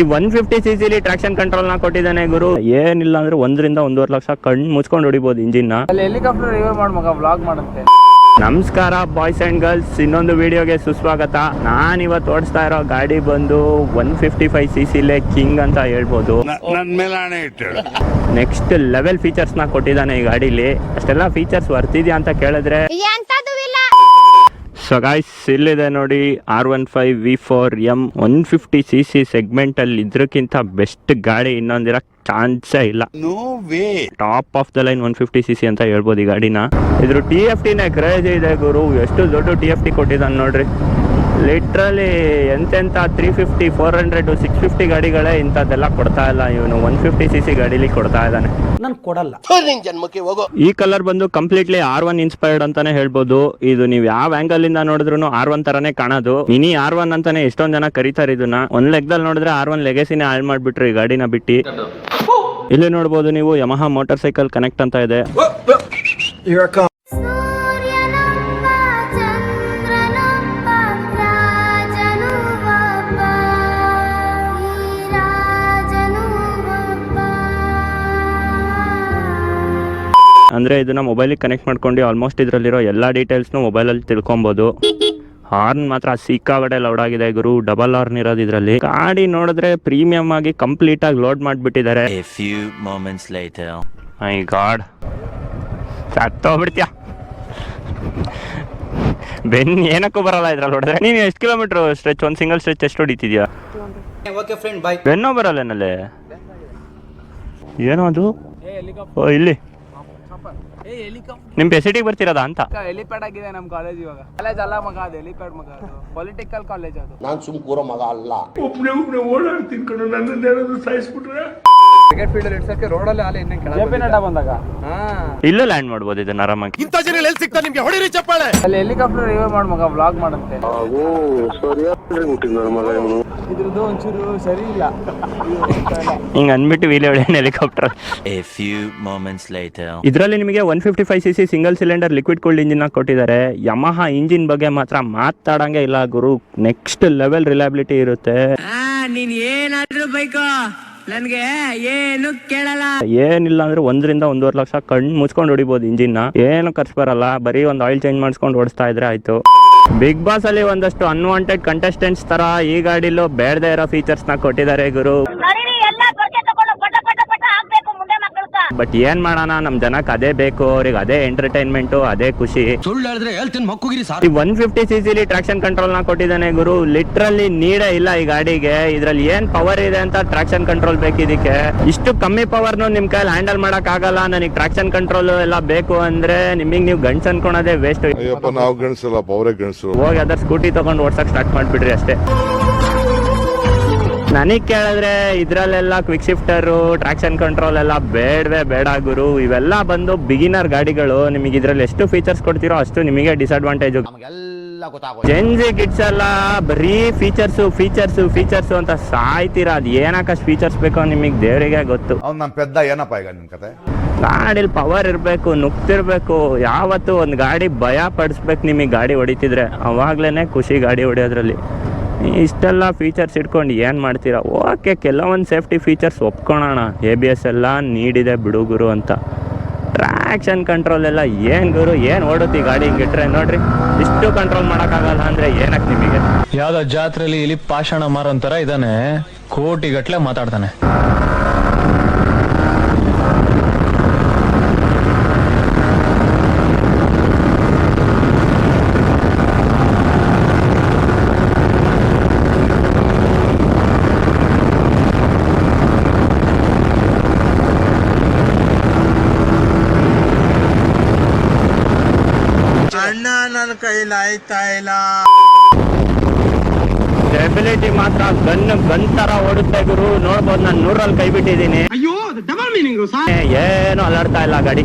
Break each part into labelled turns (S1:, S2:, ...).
S1: ಈ one fifty C ಸಿಲಿ traction ಕಂಟ್ರೋಲ್ನ ಕೊಟ್ಟಿದ್ದಾನೆ ಗುರು. ಏನಿಲ್ಲ ಅಂದ್ರೆ ಒಂದರಿಂದ ಒಂದೂವರೆ ಲಕ್ಷ ಕಣ್ಣು ಮುಚ್ಕೊಂಡು ಹೊಡಿಬಹುದು ಇಂಜಿನ್ನ.
S2: ಅಲ್ಲಿ ಹೆಲಿಕಾಪ್ಟರ್ ಮಾಡ್ ಮಗ ವ್ಲಾಗ್ ಮಾಡುತ್ತೆ.
S1: ನಮಸ್ಕಾರ ಬಾಯ್ಸ್ ಅಂಡ್ ಗರ್ಲ್ಸ್ ಇನ್ನೊಂದು ವಿಡಿಯೋಗೆ ಸುಸ್ವಾಗತ. ನಾನು ಇವತ್ತು ಓಡಿಸ್ತಾ ಇರೋ ಗಾಡಿ ಬಂದು ಒನ್ ಫಿಫ್ಟಿ ಫೈವ್ ಸಿ ಸಿಲೆ ಕಿಂಗ್ ಅಂತ ಹೇಳ್ಬೋದು. ನೆಕ್ಸ್ಟ್ ಲೆವೆಲ್ ಫೀಚರ್ಸ್ನ ಕೊಟ್ಟಿದ್ದಾನೆ ಈ ಗಾಡಿಲಿ. ಅಷ್ಟೆಲ್ಲ ಫೀಚರ್ಸ್ ವರ್ತಿದ್ಯಾ ಅಂತ ಕೇಳಿದ್ರೆ ಸೊ ಗಾಯ್ಸ್ ಇಲ್ಲಿದೆ ನೋಡಿ R one five V four M one fifty C C segment ಅಲ್ಲಿ ಇದ್ರಕ್ಕಿಂತ ಬೆಸ್ಟ್ ಗಾಡಿ ಇನ್ನೊಂದಿರ ಚಾನ್ಸೇ ಇಲ್ಲ.
S3: No way
S1: top of the line one fifty C C ಅಂತ ಹೇಳ್ಬೋದು ಈ ಗಾಡಿನ. ಇದ್ರ ಟಿ ಎಫ್ ಟಿನೇ ಕ್ರೇಜ್ ಇದೆ ಗುರು. ಎಷ್ಟು ದೊಡ್ಡ ಟಿ ಎಫ್ ಟಿ ಕೊಟ್ಟಿದ್ದಾನೆ ನೋಡ್ರಿ. ಲಿಟ್ರಲಿ ಎಂತೆಂಥ three fifty four hundred six fifty ಗಾಡಿಗಳೇ ಇಂಥದ್ದೆಲ್ಲ ಕೊಡ್ತಾ ಇಲ್ಲ. ಇವನು ಒನ್ ಫಿಫ್ಟಿ ಸಿ ಸಿ ಗಾಡಿಲಿ ಕೊಡ್ತಾ ಇದ್ದಾನೆ.
S4: ನಾನು ಕೊಡಲ್ಲ.
S1: ಈ ಕಲರ್ ಬಂದು ಕಂಪ್ಲೀಟ್ಲಿ ಆರ್ ಒನ್ ಇನ್ಸ್ಪೈರ್ಡ್ ಅಂತಾನೆ ಹೇಳ್ಬೋದು. ಇದು ನೀವು ಯಾವ ಆಂಗಲ್ ಇಂದ ನೋಡಿದ್ರು ಆರ್ ಒನ್ ತರಾನೇ ಕಾಣೋದು. ಮಿನಿ ಆರ್ ಒನ್ ಅಂತಾನೆ ಎಷ್ಟೊಂದ್ ಜನ ಕರೀತಾರೆ ಇದನ್ನ. ಒಂದ್ ಲೆಕ್ಕದಲ್ಲಿ ನೋಡಿದ್ರೆ ಆರ್ ಒನ್ ಲೆಗೆಸಿನೇ ಹಾಳು ಮಾಡ್ಬಿಟ್ರು ಈ ಗಾಡಿನ ಬಿಟ್ಟು. ಇಲ್ಲಿ ನೋಡ್ಬೋದು ನೀವು ಯಮಹಾ ಮೋಟಾರ್ ಸೈಕಲ್ ಕನೆಕ್ಟ್ ಅಂತ ಇದೆ. ಅಂದ್ರೆ ಇದನ್ನ ಮೊಬೈಲಿಗೆ ಕನೆಕ್ಟ್ ಮಾಡ್ಕೊಂಡು ಆಲ್ಮೋಸ್ಟ್ ಇದರಲ್ಲಿರೋ ಎಲ್ಲಾ ಡೀಟೇಲ್ಸ್ನು ಮೊಬೈಲಲ್ಲಿ ತಿಳ್ಕೊಬೋದು. ಹಾರ್ನ್ ಮಾತ್ರ ಸಿಕ್ಕಾಗಡೆ ಲೌಡ್ ಆಗಿದೆ ಗುರು. ಡಬಲ್ ಹಾರ್ನ್ ಇರೋದು ಇದರಲ್ಲಿ. ಗಾಡಿ ನೋಡಿದ್ರೆ ಪ್ರೀಮಿಯಂ ಆಗಿ ಕಂಪ್ಲೀಟ್ ಆಗಿ ಲೋಡ್ ಮಾಡಿಬಿಟ್ಟಿದ್ದಾರೆ.
S5: Few moments later later.
S1: My god ಸತ್ತೋಗ್ಬಿಡ್ತೀಯ ಬೆನ್ ಏನಕ್ಕೂ ಬರಲ್ಲ ಇದ್ರಲ್ಲಿ ಹೊಡೆದ್ರೆ ನೀನು ಎಷ್ಟು ಕಿಲೋಮೀಟರ್ ಸ್ಟ್ರೆಚ್ ಒಂದು ಸಿಂಗಲ್ ಸ್ಟ್ರೆಚ್ ಎಷ್ಟು ಹೊಡಿತಿದ್ಯಾ?
S4: ಓಕೆ ಫ್ರೆಂಡ್ ಬಾಯ್
S1: ಬೆನ್ನೋ ಬರಲ್ಲ ಏನಲ್ಲೇ ಏನೋ ಅದು? ಓ ಇಲ್ಲಿ. ನಿಮ್ಮ ಫೆಸಿಲಿಟಿಗೆ ಬರ್ತಿರೋದಾ ಅಂತ?
S2: ಹೆಲಿಪ್ಯಾಡ್ ಆಗಿದೆ ನಮ್ ಕಾಲೇಜ್ ಇವಾಗ. ಕಾಲೇಜ್ ಅಲ್ಲ ಮಗ ಅದು ಹೆಲಿಪ್ಯಾಡ್ ಮಗ ಅದು. ಪೊಲಿಟಿಕಲ್ ಕಾಲೇಜ್ ಅದು.
S3: ನಾನ್ ಸುಮ್ ಕೂರೋ ಮಗ ಅಲ್ಲ.
S2: ಕ್ರಿಕೆಟ್ ಫೀಲ್ಡ್ ಇಡ್ಸಕ್ಕೆ ರೋಡಲ್ಲಿ ಹಾಲಿ ಇನ್ನೇ ಕೆಳಗೆ ಬಂದಾಗ? ಹಾ.
S1: ಎಲ್ಲ ಲ್ಯಾಂಡ್ ಮಾಡ್ಬೋದು ಇದನ್ನ ಆರಾಮಾಗಿ.
S2: ಅಲ್ಲಿ ಹೆಲಿಕಾಪ್ಟರ್ ಇವೇ ಮಾಡ್ ಮಗ ವ್ಲಾಗ್ ಮಾಡುತ್ತೆ. ಇದ್ರದ್ದು ಒಂಚೂರು ಸರಿ ಇಲ್ಲ.
S1: ಹಿಂಗೆ ಅಂದ್ಬಿಟ್ಟು ವೀಲ್ ಹೊಡೆ helicopter.
S5: A few moments later.
S1: ಇದರಲ್ಲಿ ನಿಮಗೆ one fifty five C C single cylinder liquid cooled engine ಕೊಟ್ಟಿದ್ದಾರೆ. ಯಮಹ ಇಂಜಿನ್ ಬಗ್ಗೆ ಮಾತ್ರ ಮಾತಾಡಂಗೆ ಇಲ್ಲ ಗುರು. ನೆಕ್ಸ್ಟ್ ಲೆವೆಲ್ ರಿಲಯಬಿಲಿಟಿ ಇರುತ್ತೆ.
S6: ನೀನ್ ಏನಾದ್ರೂ ಬೈಕೋ. ನನ್ಗೆ ಏನು ಕೇಳಲ್ಲ.
S1: ಏನಿಲ್ಲ ಅಂದ್ರೆ ಒಂದರಿಂದ ಒಂದೂವರೆ ಲಕ್ಷ ಕಣ್ಣು ಮುಚ್ಕೊಂಡು ಹೊಡಿಬೋದು ಇಂಜಿನ್ ಏನು ಖರ್ಚು ಬರಲ್ಲ. ಬರೀ ಒಂದು ಆಯಿಲ್ ಚೇಂಜ್ ಮಾಡಿಸ್ಕೊಂಡು ಓಡಿಸ್ತಾ ಇದ್ರೆ ಆಯ್ತು. ಬಿಗ್ ಬಾಸ್ ಅಲ್ಲಿ ಒಂದಷ್ಟು ಅನ್ವಾಂಟೆಡ್ ಕಂಟೆಸ್ಟೆಂಟ್ಸ್ ತರ ಈ ಗಾಡಿಲೂ ಬೇಡದೇ ಇರೋ ಫೀಚರ್ಸ್ನ ಕೊಟ್ಟಿದ್ದಾರೆ ಗುರು. ಬಟ್ ಏನ್ ಮಾಡೋಣ ನಮ್ ಜನಕ್ಕೆ ಅದೇ ಬೇಕು ಅವ್ರಿಗೆ ಅದೇ ಎಂಟರ್ಟೈನ್ಮೆಂಟ್ ಅದೇ ಖುಷಿ.
S4: ಸುಳ್ಳು ಹೇಳಿದ್ರೆ ಹೇಳ್ತೀನಿ ಮಕ್ಕುಗಿರಿ ಸಾರ್.
S1: ಈ ಒನ್ ಫಿಫ್ಟಿ ಸಿ ಸಿಲಿ ಟ್ರಾಕ್ಷನ್ ಕಂಟ್ರೋಲ್ನ ಕೊಟ್ಟಿದ್ದಾನೆ ಗುರು. ಲಿಟ್ರಲ್ಲಿ ನೀಡೇ ಇಲ್ಲ ಈ ಗಾಡಿಗೆ. ಇದ್ರಲ್ಲಿ ಏನ್ ಪವರ್ ಇದೆ ಅಂತ ಟ್ರಾಕ್ಷನ್ ಕಂಟ್ರೋಲ್ ಬೇಕಿದಕ್ಕೆ ಇಷ್ಟು ಕಮ್ಮಿ ಪವರ್ ನಿಮ್ ಕೈಲಿ ಹ್ಯಾಂಡಲ್ ಮಾಡಕ್ ಆಗಲ್ಲ. ನನಗೆ ಟ್ರಾಕ್ಷನ್ ಕಂಟ್ರೋಲ್ ಎಲ್ಲ ಬೇಕು ಅಂದ್ರೆ ನಿಮಗೆ ನೀವು ಗಂಡ್ಸ್ ಅನ್ಕೊಳೋದೇ ವೇಸ್ಟ್
S3: ಅಯ್ಯಪ್ಪ ನಾವು
S1: ಹೋಗಿ ಅದರ ಸ್ಕೂಟಿ ತಗೊಂಡು ಓಡ್ಸಕ್ ಸ್ಟಾರ್ಟ್ ಮಾಡ್ಬಿಡ್ರಿ ಅಷ್ಟೇ. ನನಗ್ ಕೇಳಿದ್ರೆ ಇದ್ರಲ್ಲೆಲ್ಲ ಕ್ವಿಕ್ ಶಿಫ್ಟರು ಟ್ರಾಕ್ಷನ್ ಕಂಟ್ರೋಲ್ ಎಲ್ಲ ಬೇಡವೇ ಬೇಡ ಗುರು. ಇವೆಲ್ಲ ಬಂದು ಬಿಗಿನರ್ ಗಾಡಿಗಳು. ನಿಮಗೆ ಇದ್ರಲ್ಲಿ ಎಷ್ಟು ಫೀಚರ್ಸ್ ಕೊಡ್ತೀರೋ ಅಷ್ಟು ನಿಮಗೆ ಡಿಸ್ಅಡ್ವಾಂಟೇಜ್ ಜೆನ್ಜಿ ಕಿಡ್ಸ್ ಎಲ್ಲ ಬರೀ ಫೀಚರ್ಸು ಫೀಚರ್ಸು ಫೀಚರ್ಸು ಅಂತ ಸಾಯ್ತೀರ? ಅದು ಏನಕ್ಕಷ್ಟು ಫೀಚರ್ಸ್ ಬೇಕೋ ನಿಮಗೆ ದೇವರಿಗೆ ಗೊತ್ತು.
S3: ಪೆದ್ದ ಏನಪ್ಪ ಈಗ ನಿಮ್ಮ ಕತೆ?
S1: ಗಾಡಿಲಿ ಪವರ್ ಇರಬೇಕು ನುಗ್ತಿರ್ಬೇಕು ಯಾವತ್ತು ಒಂದು ಗಾಡಿ ಭಯ ಪಡಿಸ್ಬೇಕು ನಿಮಗೆ ಗಾಡಿ ಹೊಡಿತಿದ್ರೆ. ಅವಾಗ್ಲೇ ಖುಷಿ ಗಾಡಿ ಹೊಡಿಯೋದ್ರಲ್ಲಿ. ಇಷ್ಟೆಲ್ಲ ಫೀಚರ್ಸ್ ಇಟ್ಕೊಂಡು ಏನು ಮಾಡ್ತೀರಾ? ಓಕೆ, ಕೆಲವೊಂದು ಸೇಫ್ಟಿ ಫೀಚರ್ಸ್ ಒಪ್ಕೊಳೋಣ. ಎ ಬಿ ಎಸ್ ಎಲ್ಲ ನೀಡಿದೆ ಬಿಡು ಗುರು ಅಂತ. ಟ್ರ್ಯಾಕ್ಷನ್ ಕಂಟ್ರೋಲ್ ಎಲ್ಲ ಏನು ಗುರು? ಏನು ಓಡುತ್ತೆ ಗಾಡಿ ಹಿಂಗಿಟ್ರೆ ನೋಡ್ರಿ, ಇಷ್ಟು ಕಂಟ್ರೋಲ್ ಮಾಡೋಕ್ಕಾಗಲ್ಲ ಅಂದರೆ ಏನಕ್ಕೆ ನಿಮಗೆ?
S7: ಯಾವುದೋ ಜಾತ್ರೆಯಲ್ಲಿ ಇಲ್ಲಿ ಪಾಷಾಣ ಮಾರೋ ಥರ ಇದಾನೆ. ಕೋಟಿಗಟ್ಟಲೆ ಮಾತಾಡ್ತಾನೆ
S3: ಅಣ್ಣ ನನ್ನ ಕೈಲಿ ಆಯ್ತಾ ಇಲ್ಲ
S1: ಸ್ಟೆಬಿಲಿಟಿ ಮಾತ್ರ ಗನ್ ಗನ್ ತರ ಓಡುತ್ತೆ ಗುರು. ನೋಡ್ಬೋದು ನಾನು ನೂರಲ್ಲಿ ಕೈ ಬಿಟ್ಟಿದ್ದೀನಿ. ಏನು ಅಲ್ಲಾಡ್ತಾ ಇಲ್ಲ ಗಾಡಿ.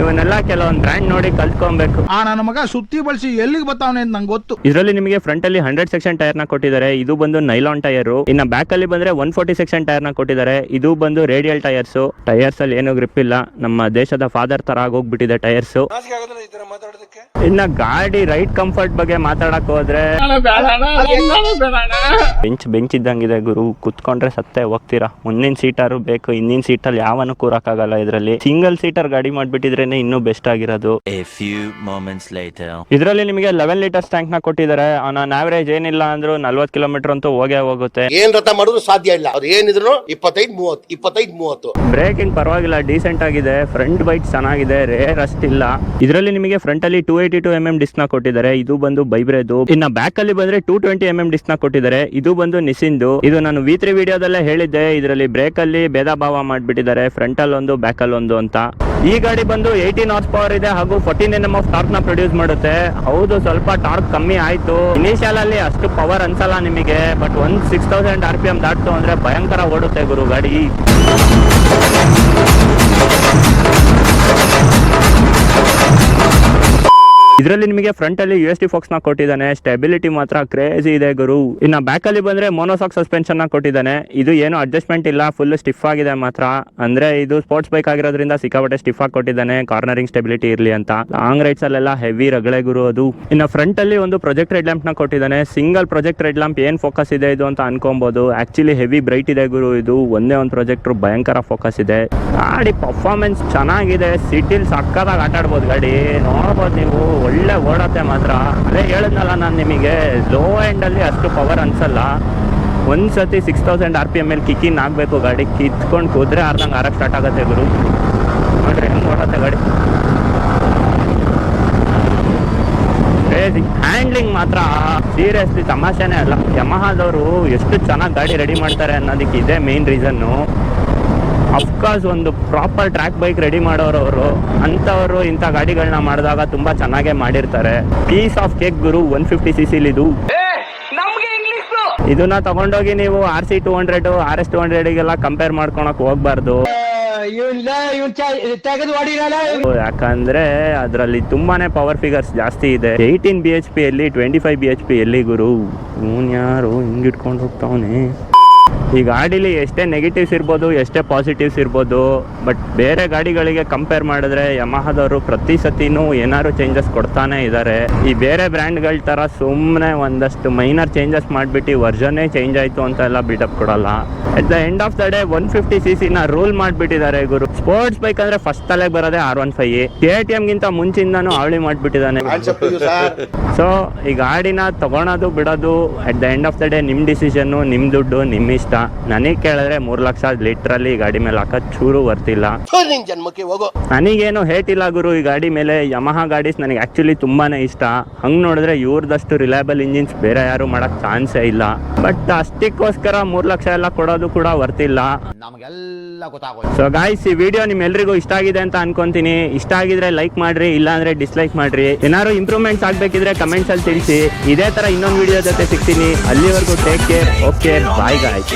S1: ಇವನ್ನೆಲ್ಲ ಕೆಲವೊಂದು ಬ್ರ್ಯಾಂಡ್ ನೋಡಿ ಕಲ್ತ್ಕೊಬೇಕು.
S8: ಆ ನನ್ನ ಮಗ ಸುತ್ತಿ ಬಳಸಿ ಎಲ್ಲಿಗೆ ಬರ್ತಾವನೆ ಅಂತ ನಂಗೆ ಗೊತ್ತು.
S1: ಇದರಲ್ಲಿ ನಿಮಗೆ ಫ್ರಂಟ್ ಅಲ್ಲಿ ಹಂಡ್ರೆಡ್ ಸೆಕ್ಷನ್ ಟೈರ್ನ ಕೊಟ್ಟಿದ್ದಾರೆ ಇದು ಬಂದು ನೈಲಾನ್ ಟೈರ್ ಇನ್ನ ಬ್ಯಾಕ್ ಅಲ್ಲಿ ಬಂದ್ರೆ ಒನ್ ಫೋರ್ಟಿ ಸೆಕ್ಷನ್ ಟೈರ್ನ ಕೊಟ್ಟಿದ್ದಾರೆ ಇದು ಬಂದು ರೇಡಿಯಲ್ ಟೈರ್ಸ್ ಟೈರ್ಸ್ ಅಲ್ಲಿ ಏನು ಗ್ರಿಪ್ ಇಲ್ಲ ನಮ್ಮ ದೇಶದ ಫಾದರ್ ತರ ಆಗೋಗ್ಬಿಟ್ಟಿದೆ ಟೈರ್ಸ್ ಇನ್ನ ಗಾಡಿ ರೈಟ್ ಕಂಫರ್ಟ್ ಬಗ್ಗೆ ಮಾತಾಡಕ್ ಹೋದ್ರೆ ಬೆಂಚ್ ಬೆಂಚ್ ಇದ್ದಂಗಿದೆ ಗುರು ಕುತ್ಕೊಂಡ್ರೆ ಸತ್ತೆ ಹೋಗ್ತೀರಾ. ಮುಂದಿನ ಸೀಟರು ಬೇಕು ಹಿಂದಿನ ಸೀಟಲ್ಲಿ ಯಾವನು ಕೂರಕ್ಕಾಗಲ್ಲ ಇದರಲ್ಲಿ. ಸಿಂಗಲ್ ಸೀಟರ್ ಗಾಡಿ ಇನ್ನೂ ಬೆಸ್ಟ್ ಆಗಿರೋದು. ಇದರಲ್ಲಿ ನಿಮಗೆ ಲೆವೆನ್ ಲೀಟರ್ಸ್ ಟ್ಯಾಂಕ್ನ ಕೊಟ್ಟಿದ್ದಾರೆ. ಆನ್ ಆವರೇಜ್ ಏನಿಲ್ಲ ಅಂದ್ರೂ ನಲ್ವತ್ ಕಿಲೋಮೀಟರ್ ಅಂತೂ ಹೋಗೇ ಹೋಗುತ್ತೆ.
S9: ಏನ್ ರಥ ಮಾಡೋದು ಸಾಧ್ಯ ಇಲ್ಲ. ಅವ್ರು ಏನಿದ್ರು ಇಪ್ಪತ್ತೈದು ಮೂವತ್ತು ಇಪ್ಪತ್ತೈದು ಮೂವತ್ತು.
S1: ಬ್ರೇಕಿಂಗ್ ಪರವಾಗಿಲ್ಲ ಡೀಸೆಂಟ್ ಆಗಿದೆ. ಫ್ರಂಟ್ ಬೈಕ್ ಚೆನ್ನಾಗಿದೆ ರೇರ್ ಅಷ್ಟಿಲ್ಲ ಇದರಲ್ಲಿ ನಿಮಗೆ ಫ್ರಂಟ್ ಅಲ್ಲಿ two eighty two M M ಡಿಸ್ಕ್ನ ಕೊಟ್ಟಿದ್ದಾರೆ. ಇದು ಬಂದು ಬೈಬ್ರೆದು ಇನ್ನ ಬ್ಯಾಕ್ ಅಲ್ಲಿ ಬಂದ್ರೆ ಟೂ ಟ್ವೆಂಟಿ ಎಂ ಎಂ ಡಿಸ್ಕ್ನ ಕೊಟ್ಟಿದ್ದಾರೆ. ಇದು ಬಂದು ನಿಸಿಂದು ಇದು ನಾನು ವಿ ತ್ರೀ ವಿಡಿಯೋದಲ್ಲೇ ಹೇಳಿದ್ದೆ. ಇದರಲ್ಲಿ ಬ್ರೇಕ್ ಅಲ್ಲಿ ಭೇದ ಭಾವ ಮಾಡ್ಬಿಟ್ಟಿದ್ದಾರೆ. ಫ್ರಂಟ್ ಅಲ್ಲಿ ಒಂದು ಬ್ಯಾಕ್ ಅಲ್ಲಿ ಒಂದು ಅಂತ. ಈ ಗಾಡಿ ಬಂದು ಏಯ್ಟೀನ್ ಹಾರ್ಸ್ ಪವರ್ ಇದೆ ಹಾಗೂ ಫೋರ್ಟೀನ್ ಎನ್ ಎಂ ಆಫ್ ಟಾರ್ಕ್ನ ಪ್ರೊಡ್ಯೂಸ್ ಮಾಡುತ್ತೆ. ಹೌದು, ಸ್ವಲ್ಪ ಟಾರ್ಕ್ ಕಮ್ಮಿ ಆಯ್ತು. ಇನಿಷಿಯಲ್ ಅಲ್ಲಿ ಅಷ್ಟು ಪವರ್ ಅನ್ಸಲ್ಲ ನಿಮಗೆ ಬಟ್ ಒಂದ್ six thousand R P M ದಾಟ್ತು ಅಂದ್ರೆ ಭಯಂಕರ ಓಡುತ್ತೆ ಗುರು ಗಾಡಿ. ಇದರಲ್ಲಿ ನಿಮಗೆ ಫ್ರಂಟ್ ಅಲ್ಲಿ ಯು ಎಸ್ ಟಿ ಫೋಕ್ಸ್ನ ಕೊಟ್ಟಿದ್ದಾನೆ. ಸ್ಟೆಬಿಲಿಟಿ ಮಾತ್ರ ಕ್ರೇಜಿ ಇದೆ ಗುರು. ಇನ್ನ ಬ್ಯಾಕ್ ಅಲ್ಲಿ ಬಂದ್ರೆ ಮೋನೋಸಾಕ್ ಸಸ್ಪೆನ್ಷನ್ನ ಕೊಟ್ಟಿದ್ದಾನೆ. ಇದು ಏನು ಅಡ್ಜಸ್ಟ್ಮೆಂಟ್ ಇಲ್ಲ ಫುಲ್ ಸ್ಟಿಫ್ ಆಗಿದೆ ಮಾತ್ರ. ಅಂದ್ರೆ ಇದು ಸ್ಪೋರ್ಟ್ಸ್ ಬೈಕ್ ಆಗಿರೋದ್ರಿಂದ ಸಿಕ್ಕಾಪಟ್ಟೆ ಸ್ಟಿಫ್ ಆಗಿ ಕೊಟ್ಟಿದ್ದಾನೆ. ಕಾರ್ನರಿಂಗ್ ಸ್ಟೆಬಿಲಿಟಿ ಇರಲಿ ಅಂತ. ಲಾಂಗ್ ರೈಡ್ಸ್ ಅಲ್ಲೆಲ್ಲ ಹೆವಿ ರಗಳೆ ಗುರು ಅದು. ಇನ್ನ ಫ್ರಂಟ್ ಅಲ್ಲಿ ಒಂದು ಪ್ರೊಜೆಕ್ಟ್ ರೆಡ್ ಲ್ಯಾಂಪ್ನ ಕೊಟ್ಟಿದ್ದಾನೆ. ಸಿಂಗಲ್ ಪ್ರೊಜೆಕ್ಟ್ ರೆಡ್ ಲ್ಯಾಂಪ್ ಏನ್ ಫೋಕಸ್ ಇದೆ ಇದು ಅಂತ ಅನ್ಕೊಬಹುದು ಆಕ್ಚುಲಿ ಹೆವಿ ಬ್ರೈಟ್ ಇದೆ ಗುರು ಇದು. ಒಂದೇ ಒಂದು ಪ್ರೊಜೆಕ್ಟರ್ ಭಯಂಕರ ಫೋಕಸ್ ಇದೆ. ಗಾಡಿ ಪರ್ಫಾರ್ಮೆನ್ಸ್ ಚೆನ್ನಾಗಿದೆ ಸಿಟಿಲಿ ಸಕ್ಕತ್ತಾಗಿ ಆಟ ಆಡ್ಬೋದು ಗಾಡಿ. ನೋಡ್ಬೋದು ನೀವು, ಒಳ್ಳೆ ಓಡತ್ತೆ ಮಾತ್ರ. ಅದೇ ಹೇಳಿದ್ನಲ್ಲ ನಾನು ನಿಮಗೆ ಲೋ ಎಂಡಲ್ಲಿ ಅಷ್ಟು ಪವರ್ ಅನ್ಸಲ್ಲ. ಒಂದು ಸತಿ six thousand R P M ಮೇಲೆ ಕಿಕ್ಕಿನ್ ಆಗಬೇಕು ಗಾಡಿ. ಕಿತ್ಕೊಂಡು ಕೂದ್ರೆ ಅರ್ಧಂಗೆ ಆರಕ್ಕೆ ಸ್ಟಾರ್ಟ್ ಆಗುತ್ತೆ ಗುರು. ನೋಡ್ರಿ ಹೆಂಗೆ ಓಡತ್ತೆ ಗಾಡಿ. ಹ್ಯಾಂಡ್ಲಿಂಗ್ ಮಾತ್ರ ಸೀರಿಯಸ್ಲಿ ತಮಾಷೆನೇ ಅಲ್ಲ. ಯಮಹಾದವರು ಎಷ್ಟು ಚೆನ್ನಾಗಿ ಗಾಡಿ ರೆಡಿ ಮಾಡ್ತಾರೆ ಅನ್ನೋದಕ್ಕೆ ಇದೇ ಮೇನ್ ರೀಸನ್ನು ಅಫ್ಕೋರ್ಸ್ ಒಂದು ಪ್ರಾಪರ್ ಟ್ರ್ಯಾಕ್ ಬೈಕ್ ರೆಡಿ ಮಾಡೋರು ಅವರು. ಅಂಥವರು ಇಂಥ ಗಾಡಿಗಳನ್ನ ಮಾಡಿದಾಗ ತುಂಬ ಚೆನ್ನಾಗೇ ಮಾಡಿರ್ತಾರೆ. ಪೀಸ್ ಆಫ್ ಕೇಕ್ ಗುರು ಒನ್ ಫಿಫ್ಟಿ ಸಿ ಸಿಲಿ ಇದು ಇದನ್ನ ತಗೊಂಡೋಗಿ ನೀವು R C two hundred R S two ಹಂಡ್ರೆಡ್ಗೆಲ್ಲ ಕಂಪೇರ್ ಮಾಡ್ಕೊಳಕ್ ಹೋಗ್ಬಾರ್ದು. ಯಾಕಂದ್ರೆ ಅದರಲ್ಲಿ ತುಂಬಾನೇ ಪವರ್ ಫಿಗರ್ಸ್ ಜಾಸ್ತಿ ಇದೆ. ಏಯ್ಟೀನ್ ಬಿ ಎಚ್ ಪಿ ಅಲ್ಲಿ twenty five B H P ಎಲ್ಲಿ ಗುರು? ಇವನ್ ಯಾರು ಹಿಂಗಿಟ್ಕೊಂಡು ಹೋಗ್ತಾವನೆ. ಈ ಗಾಡೀಲಿ ಎಷ್ಟೇ ನೆಗೆಟಿವ್ಸ್ ಇರ್ಬೋದು, ಎಷ್ಟೇ ಪಾಸಿಟಿವ್ಸ್ ಇರ್ಬೋದು ಬಟ್ ಬೇರೆ ಗಾಡಿಗಳಿಗೆ ಕಂಪೇರ್ ಮಾಡಿದ್ರೆ ಯಮಹದವರು ಪ್ರತಿ ಸತಿನೂ ಏನಾದ್ರು ಚೇಂಜಸ್ ಕೊಡ್ತಾನೆ ಇದ್ದಾರೆ ಈ ಬೇರೆ ಬ್ರ್ಯಾಂಡ್ಗಳ ಥರ ಸುಮ್ಮನೆ ಒಂದಷ್ಟು ಮೈನರ್ ಚೇಂಜಸ್ ಮಾಡಿಬಿಟ್ಟು ವರ್ಷನ್ನೇ ಚೇಂಜ್ ಆಯಿತು ಅಂತ ಎಲ್ಲ ಬಿಟಪ್ ಕೊಡಲ್ಲ. At the end of the day one fifty C ಸಿನ ರೂಲ್ ಮಾಡಿಬಿಟ್ಟಿದ್ದಾರೆ ಗುರು. ಸ್ಪೋರ್ಟ್ಸ್ ಬೈಕ್ ಅಂದ್ರೆ ಫಸ್ಟ್ ತಲೆಗೆ ಬರೋದೇ R one five K T ಎಮ್ಗಿಂತ ಮುಂಚಿಂದಾನು ಅವಳಿ ಮಾಡಿಬಿಟ್ಟಿದ್ದಾನೆ. ಸೊ ಈ ಗಾಡಿನ ತಗೊಳೋದು, ಬಿಡೋದು at the end of the day ನಿಮ್ಮ ಡಿಸಿಷನ್ನು ನಿಮ್ಮ ದುಡ್ಡು ನಿಮ್ಮ ಇಷ್ಟ. ನನಗೆ ಕೇಳಿದ್ರೆ ಮೂರ್ ಲಕ್ಷ ಲಿಟ್ರಲ್ಲಿ ಈ ಗಾಡಿ ಮೇಲೆ ಹಾಕೋದ್ ಚೂರು ವರ್ತಿಲ್ಲ
S9: ಜನ್ಮಕ್ಕೆ ಹೋಗೋ.
S1: ನನಗೇನು ಹೇಟ್ ಇಲ್ಲ ಗುರು ಈ ಗಾಡಿ ಮೇಲೆ ಯಮಹ ಗಾಡೀಸ್ ನನಗೆ ಆಕ್ಚುಲಿ ತುಂಬಾನೇ ಇಷ್ಟ. ಹಂಗ್ ನೋಡಿದ್ರೆ ಇವ್ರದಷ್ಟು ರಿಲಯಬಲ್ ಇಂಜಿನ್ಸ್ ಬೇರೆ ಯಾರು ಮಾಡಕ್ ಚಾನ್ಸೇ ಇಲ್ಲ. ಬಟ್ ಅಷ್ಟಕ್ಕೋಸ್ಕರ ಮೂರ್ ಲಕ್ಷ ಎಲ್ಲ ಕೊಡೋದು ಕೂಡ ವರ್ತಿಲ್ಲ ಸೊ ಗಾಯ್ಸ್ ಈ ವಿಡಿಯೋ ನಿಮ್ಮೆಲ್ರಿಗೂ ಇಷ್ಟ ಆಗಿದೆ ಅಂತ ಅನ್ಕೊಂತೀನಿ. ಇಷ್ಟ ಆಗಿದ್ರೆ ಲೈಕ್ ಮಾಡ್ರಿ ಇಲ್ಲ ಅಂದ್ರೆ ಡಿಸ್ಲೈಕ್ ಮಾಡ್ರಿ. ಏನಾದ್ರು ಇಂಪ್ರೂವ್ಮೆಂಟ್ಸ್ ಆಗ್ಬೇಕಿದ್ರೆ ಕಮೆಂಟ್ಸ್ ಅಲ್ಲಿ ತಿಳಿಸಿ. ಇದೇ ತರ ಇನ್ನೊಂದು ವಿಡಿಯೋ ಜೊತೆ ಸಿಗ್ತೀನಿ. ಅಲ್ಲಿವರೆಗೂ take care okay bye guys